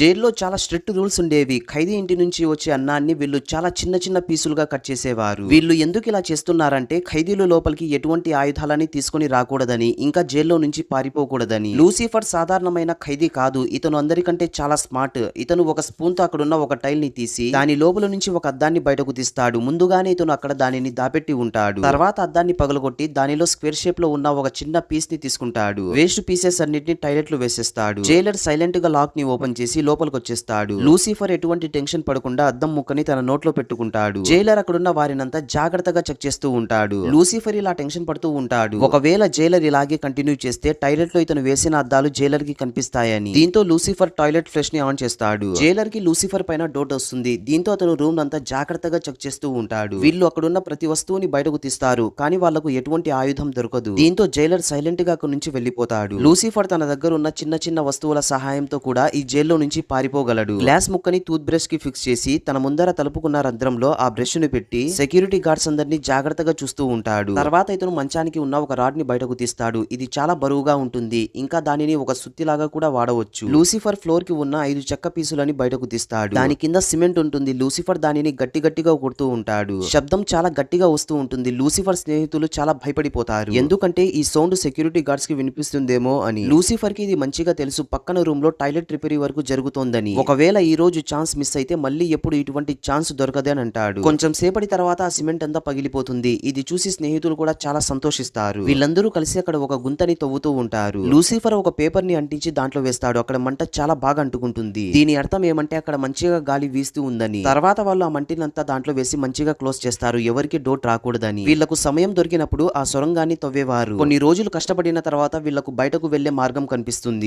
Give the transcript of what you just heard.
జైల్లో చాలా strict rules ఉండేవి. ఖైదీ ఇంటి నుంచి వచ్చే అన్నాన్ని వీళ్ళు చాలా చిన్న చిన్న పీసులుగా కట్ చేసేవారు. వీళ్ళు ఎందుకు ఇలా చేస్తున్నారంటే ఖైదీలు లోపలికి ఎటువంటి ఆయుధాలని తీసుకొని రాకూడదని ఇంకా జైల్లో నుంచి పారిపోకూడదని. లూసిఫర్ సాధారణమైన ఖైదీ కాదు. ఇతను అందరికంటే చాలా స్మార్ట్. ఇతను ఒక స్పూన్తో అక్కడున్న ఒక టైల్ని తీసి దాని లోపల నుంచి ఒక అద్దాన్ని బయటకు తీస్తాడు. ముందుగానే ఇతను అక్కడ దానిని దాపెట్టి ఉంటాడు. తర్వాత అద్దాన్ని పగలగొట్టి దానిలో స్క్వేర్ షేప్లో ఉన్న ఒక చిన్న పీస్ని తీసుకుంటాడు. వేస్ట్ పీసెస్ అన్నిటిని టైలెట్లో వేసేస్తాడు. జైలర్ సైలెంట్గా లాక్ని ఓపెన్ చేసి లోపలికి వచ్చేస్తాడు లూసిఫర్ ఎటువంటి టెన్షన్ పడకుండా అద్దం ముక్కని తన నోట్లో పెట్టుకుంటాడు. జైలర్ అక్కడున్న వారినంతా జాగ్రత్తగా చెక్ చేస్తూ ఉంటాడు. లూసిఫర్ ఇలా టెన్షన్ పడుతూ ఉంటాడు. ఒకవేళ జైలర్ ఇలాగే కంటిన్యూ చేస్తే టాయిలెట్లో ఇతను వేసిన అద్దాలు జైలర్కి కనిపిస్తాయని. దీంతో లూసిఫర్ టాయిలెట్ ఫ్లెష్ని ఆన్ చేస్తాడు. జైలర్కి లూసిఫర్ పైన డోట్ వస్తుంది దీంతో అతను రూమ్ అంతా జాగ్రత్తగా చెక్ చేస్తూ ఉంటాడు. వీళ్ళు అక్కడున్న ప్రతి వస్తువుని బయటకు తీస్తారు. కానీ వాళ్ళకు ఎటువంటి ఆయుధం దొరకదు. దీంతో జైలర్ సైలెంట్గా అక్కడి నుంచి వెళ్ళిపోతాడు లూసిఫర్ తన దగ్గర ఉన్న చిన్న చిన్న వస్తువుల సహాయంతో కూడా ఈ జైల్లో నుంచి పారిపోగలడు. గ్లాస్ ముక్కని టూత్ బ్రష్కి ఫిక్స్ చేసి తన ముందర తలుపుకున్న రంధ్రంలో ఆ బ్రష్ని పెట్టి సెక్యూరిటీ గార్డ్స్ అందరినీ జాగ్రత్తగా చూస్తూ ఉంటాడు. తర్వాత ఇతను మంచానికి ఉన్న ఒక రాడ్ని బయటకు తీస్తాడు. ఇది చాలా బరువుగా ఉంటుంది. ఇంకా దానిని ఒక సుత్తిలాగా కూడా వాడవచ్చు. లూసిఫర్ ఫ్లోర్కి ఉన్న ఐదు చెక్క పీసులని బయటకు తీస్తాడు. దాని కింద సిమెంట్ ఉంటుంది. లూసిఫర్ దానిని గట్టి గట్టిగా కొడుతూ ఉంటాడు. శబ్దం చాలా గట్టిగా వస్తూ ఉంటుంది. లూసిఫర్ స్నేహితులు చాలా భయపడిపోతారు. ఎందుకంటే ఈ సౌండ్ సెక్యూరిటీ గార్డ్స్కి వినిపిస్తుందేమో అని. లూసిఫర్కి ఇది మంచిగా తెలుసు. పక్కన రూమ్లో టాయిలెట్ రిపేరీ వరకు జరుగుతోందని. ఒకవేళ ఈ రోజు ఛాన్స్ మిస్ అయితే మళ్ళీ ఎప్పుడు ఇటువంటి ఛాన్స్ దొరకదే అని అంటాడు. కొంచెం సేపటి తర్వాత ఆ సిమెంట్ అంతా పగిలిపోతుంది. ఇది చూసి స్నేహితులు కూడా చాలా సంతోషిస్తారు. వీళ్ళందరూ కలిసి అక్కడ ఒక గుంతని తవ్వుతూ ఉంటారు. లూసిఫర్ ఒక పేపర్ని అంటించి దాంట్లో వేస్తాడు. అక్కడ మంట చాలా బాగా అంటుకుంటుంది. దీని అర్థం ఏమంటే అక్కడ మంచిగా గాలి వీస్తూ ఉందని. తర్వాత వాళ్ళు ఆ మంటినంతా దాంట్లో వేసి మంచిగా క్లోజ్ చేస్తారు. ఎవరికి డోట్ రాకూడదని. వీళ్ళకు సమయం దొరికినప్పుడు ఆ సొరంగాన్ని తవ్వేవారు. కొన్ని రోజులు కష్టపడిన తర్వాత వీళ్ళకు బయటకు వెళ్ళే మార్గం కనిపిస్తుంది.